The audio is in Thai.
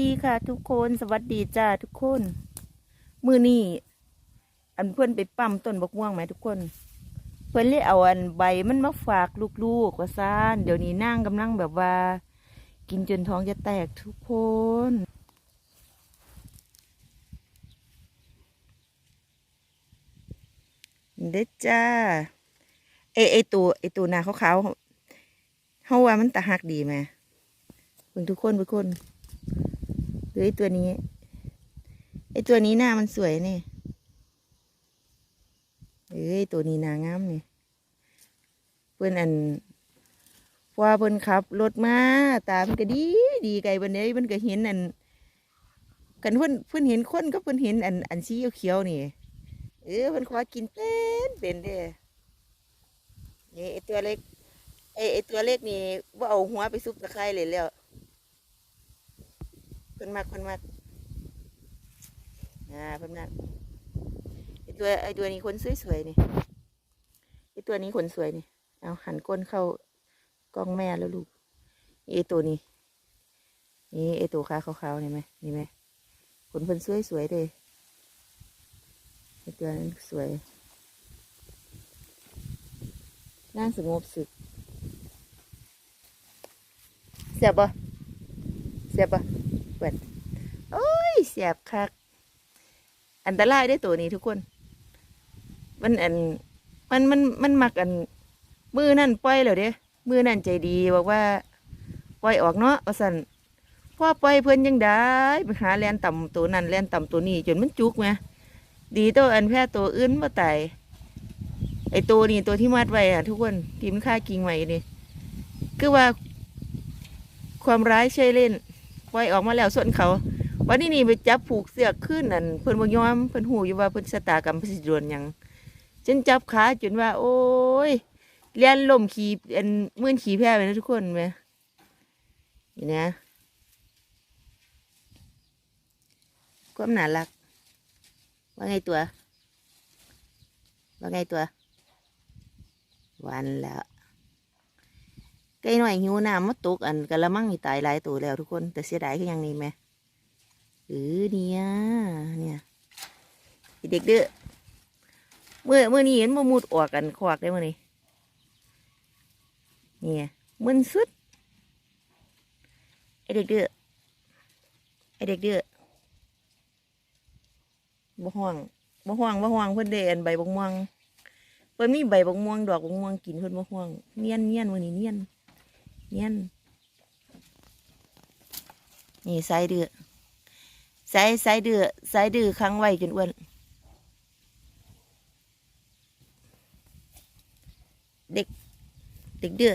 ดีค่ะทุกคนสวัสดีจ้าทุกคน มือนี่อันเพื่อนไปปั๊มต้นบกม่วงไหมทุกคน เพื่อนเลยเอาอันใบมันมาฝากลูกๆว่าซ่านเดี๋ยวนี้นั่งกำลังแบบว่า กินจนท้องจะแตกทุกคน เด็ดจ้าเอไอตัวไอตัวนาขาวๆเขาว่ามันตาหักดีไหมเพิ่งทุกคนทุกคน หรือไอตัวนี้ ไอตัวนี้หน้ามันสวยเนี่ยเอ้ยตัวนี้หนางามเนี่ยเพื่อนอันว่าเพิ่อนขับรถมาตามก็ดีดีไกลบันไดมันก็เห็นอันกันเพิ่อนเพิ่อนเห็นคนก็เพิ่อนเห็นอันอันสีเขียวนี่เออเพิ่อนขอกินเป็นเป็นเด้อนี่ไอตัวเล็กไอไอตัวเล็กนี่ว่าเอาหัวไปซุปตะไคร้เลยแล้ว เพิ่นมักเพิ่นมักอ่าเพิ่นมักไอตัวไอตัวนี้คนสวยๆนี่ไอตัวนี้คนสวยนี่เอาหันก้นเข้ากล้องแม่แล้วลูกไอตัวนี้นี่ไอตัวขาขาวๆนี่ไหมนี่ไหมขนเพิ่นสวยๆเลยไอตัวนั้นสวยน่าสงบสุดเสียบปะเสียบปะ เปิดโอ้ยเสียบคัก อันตรายได้ตัวนี้ทุกคน มันอันมันมันมันมักอัน มือนั่นปล่อยแล้วเด้มือนั่นใจดีบอกว่า ปล่อยออกเนาะว่าสันพ่อปล่อยเพื่อนยังได้ไปหาแลนต่ำตัวนั้นแลนต่ำตัวนี้จนมันจุกไหมดีตัวอันแพ้ตัวอื่นมาตายไอตัวนี้ตัวที่มัดไว้อะทุกคนทีมันฆ่ากิ่งไว้นี่คือว่า ความร้ายใช่เล่น ปล่อยออกมาแล้วส่วนเขาวันนี้นี่ไปจับผูกเสือกขึ้นนั่นเพิ่นบ่ยอมเพิ่นหูอยู่ว่าเพิ่นชะตากรรมเพิ่นสิโดนหยังจนจับขาจนว่า โอ้ยเลียนล่มขี่อันมื่นขี่แพ้ไปนะทุกคนแหมนี่นะความน่ารัก ว่าไงตัว ว่าไงตัว วันแล้ว ไก่หน่อยหิวน้ำมาตกอันกะละมังนี่ตายหลายตัวแล้วทุกคน แต่เสียดายคือยังนี่แหมเออเนี่ยเนี่ยเด็กเด้อเมื่อเมื่อนี้เห็นมามุดออกกันควักได้มื่อนี้เนี่ยมึนสุดไอเด็กเด้อไอเด็กเด้อบ่ห่วงบ่ห่วงบ่ห่วงเพิ่นได้อันใบบกม่วงเพิ่นมีใบบกม่วงดอกบกม่วงกินเพิ่นบ่ห่วงเนียนเนียนมื้อนี้เนียน เงี้ยนนี่สายเดือสายสายเดือสายดื้อค้างไว้จนอ้วน เด็ก เด็กเดือ